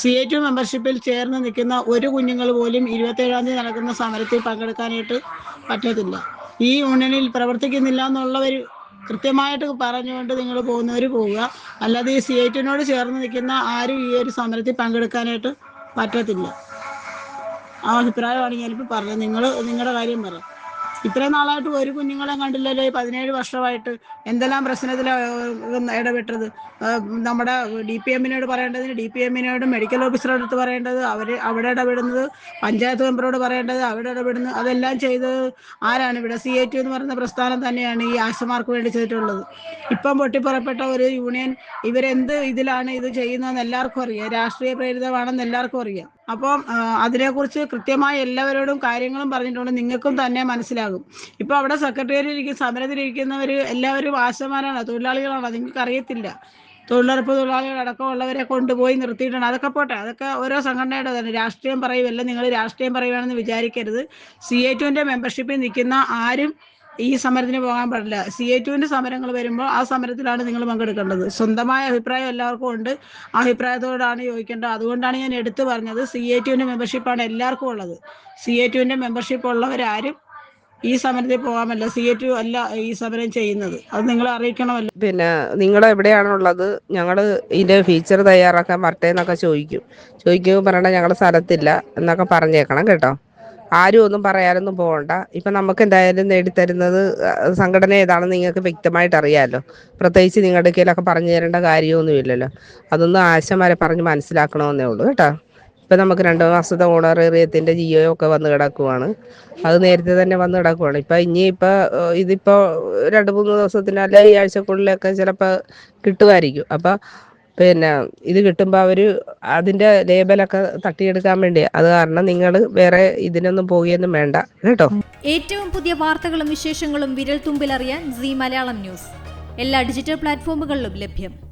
C A to മെമ്പർഷിപ്പിൽ ചേർന്ന് നിൽക്കുന്ന ഒരു കുഞ്ഞുങ്ങൾ പോലും ഇരുപത്തേഴാം തീയതി നടക്കുന്ന സമരത്തിൽ പങ്കെടുക്കാനായിട്ട് പറ്റത്തില്ല. ഈ യൂണിയനിൽ പ്രവർത്തിക്കുന്നില്ല എന്നുള്ളവർ കൃത്യമായിട്ട് പറഞ്ഞുകൊണ്ട് നിങ്ങൾ പോകുന്നവർ പോവുക. അല്ലാതെ ഈ സി ഐ ടിനോട് ചേർന്ന് നിൽക്കുന്ന ആരും ഈ ഒരു സമരത്തിൽ പങ്കെടുക്കാനായിട്ട് പറ്റത്തില്ല. ആ അഭിപ്രായമാണ് ഞാനിപ്പോൾ പറഞ്ഞത്. നിങ്ങൾ നിങ്ങളുടെ കാര്യം പറ. ഇത്രയും നാളായിട്ട് ഒരു കുഞ്ഞുങ്ങളെ കണ്ടില്ലല്ലോ ഈ പതിനേഴ് വർഷമായിട്ട് എന്തെല്ലാം പ്രശ്നത്തിലാണ് ഇടപെട്ടത്? നമ്മുടെ ഡി പി എമ്മിനോട് പറയേണ്ടതിന് ഡി പി എമ്മിനോട് മെഡിക്കൽ ഓഫീസറോട് അടുത്ത് പറയേണ്ടത് അവർ അവിടെ ഇടപെടുന്നത് പഞ്ചായത്ത് മെമ്പറോട് പറയേണ്ടത് അവിടെ ഇടപെടുന്നത് അതെല്ലാം ചെയ്തത് ആരാണ് ഇവിടെ? സി ഐ ടി എന്ന് പറയുന്ന പ്രസ്ഥാനം തന്നെയാണ് ഈ ആശമാർക്ക് വേണ്ടി ചെയ്തിട്ടുള്ളത്. ഇപ്പം പൊട്ടിപ്പുറപ്പെട്ട ഒരു യൂണിയൻ ഇവരെന്ത് ഇതിലാണ് ഇത് ചെയ്യുന്നതെന്ന് എല്ലാവർക്കും അറിയാം. രാഷ്ട്രീയ പ്രേരിതമാണെന്ന് എല്ലാവർക്കും അറിയാം. അപ്പം അതിനെക്കുറിച്ച് കൃത്യമായി എല്ലാവരോടും കാര്യങ്ങളും പറഞ്ഞിട്ടുണ്ട്. നിങ്ങൾക്കും തന്നെ മനസ്സിലാകും. ഇപ്പൊ അവിടെ സെക്രട്ടേറിയറ്റ് ഇരിക്കും സമരത്തിലിരിക്കുന്നവർ എല്ലാവരും ആശമാരാണ് തൊഴിലാളികളാണ്. നിങ്ങൾക്ക് അറിയത്തില്ല തൊഴിലുറപ്പ് തൊഴിലാളികൾ അടക്കമുള്ളവരെ കൊണ്ടുപോയി നിർത്തിയിട്ടുണ്ട് അതൊക്കെ പോട്ടെ അതൊക്കെ ഓരോ സംഘടനയുടെ തന്നെ. രാഷ്ട്രീയം പറയുമല്ല നിങ്ങൾ രാഷ്ട്രീയം പറയുകയാണെന്ന് വിചാരിക്കരുത്. സി എ ടുവിന്റെ മെമ്പർഷിപ്പിൽ നിൽക്കുന്ന ആരും ഈ സമരത്തിന് പോകാൻ പാടില്ല. സി എ ടുവിന്റെ സമരങ്ങൾ വരുമ്പോൾ ആ സമരത്തിലാണ് നിങ്ങൾ പങ്കെടുക്കേണ്ടത്. സ്വന്തമായ അഭിപ്രായം എല്ലാവർക്കും ഉണ്ട്. ആ അഭിപ്രായത്തോടാണ് യോജിക്കേണ്ടത്. അതുകൊണ്ടാണ് ഞാൻ എടുത്തു പറഞ്ഞത് സി എ ടുവിന്റെ മെമ്പർഷിപ്പാണ് എല്ലാവർക്കും ഉള്ളത്. സി എ ടുവിന്റെ മെമ്പർഷിപ്പ് ഉള്ളവരാരും ഈ സമരത്തിൽ പോകാമല്ല സി എ അല്ല ഈ സമരം ചെയ്യുന്നത്. അത് നിങ്ങൾ അറിയിക്കണമല്ലോ. പിന്നെ നിങ്ങൾ എവിടെയാണുള്ളത് ഞങ്ങൾ ഇതിന്റെ ഫീച്ചർ തയ്യാറാക്കാൻ വരട്ടെ ചോദിക്കും. ചോദിക്കുമ്പോൾ പറയണ ഞങ്ങളുടെ സ്ഥലത്തില്ല എന്നൊക്കെ പറഞ്ഞേക്കണം കേട്ടോ. ആരും ഒന്നും പറയാനൊന്നും പോകണ്ട ഇപ്പൊ നമുക്ക് എന്തായാലും നേടിത്തരുന്നത് സംഘടന ഏതാണെന്ന് നിങ്ങൾക്ക് വ്യക്തമായിട്ട് അറിയാമല്ലോ പ്രത്യേകിച്ച് നിങ്ങളുടെ കയ്യിലൊക്കെ പറഞ്ഞു തരേണ്ട കാര്യമൊന്നുമില്ലല്ലോ. അതൊന്നും ആശമാരെ പറഞ്ഞ് മനസ്സിലാക്കണമെന്നേ ഉള്ളൂ കേട്ടോ. ഇപ്പം നമുക്ക് രണ്ട് മാസത്തെ ഓണറേറിയത്തിന്റെ ജിയോ ഒക്കെ വന്ന് കിടക്കുവാണ്. അത് നേരത്തെ തന്നെ വന്ന് കിടക്കുവാണ്. ഇപ്പം ഇനി ഇതിപ്പോൾ രണ്ട് മൂന്ന് ദിവസത്തിന് അല്ല ഈ ആഴ്ചക്കുള്ളിലൊക്കെ ചിലപ്പോൾ കിട്ടുമായിരിക്കും. അപ്പം പിന്നെ ഇത് കിട്ടുമ്പോൾ അവർ അതിന്റെ ലേബലൊക്കെ തട്ടിയെടുക്കാൻ വേണ്ടി അത് കാരണം നിങ്ങൾ വേറെ ഇതിനൊന്നും പോവുകയൊന്നും വേണ്ട. കേട്ടോ? ഏറ്റവും പുതിയ വാർത്തകളും വിശേഷങ്ങളും വിരൽ തുമ്പിലറിയാൻ സി മലയാളം ന്യൂസ്. എല്ലാ ഡിജിറ്റൽ പ്ലാറ്റ്ഫോമുകളിലും ലഭ്യം.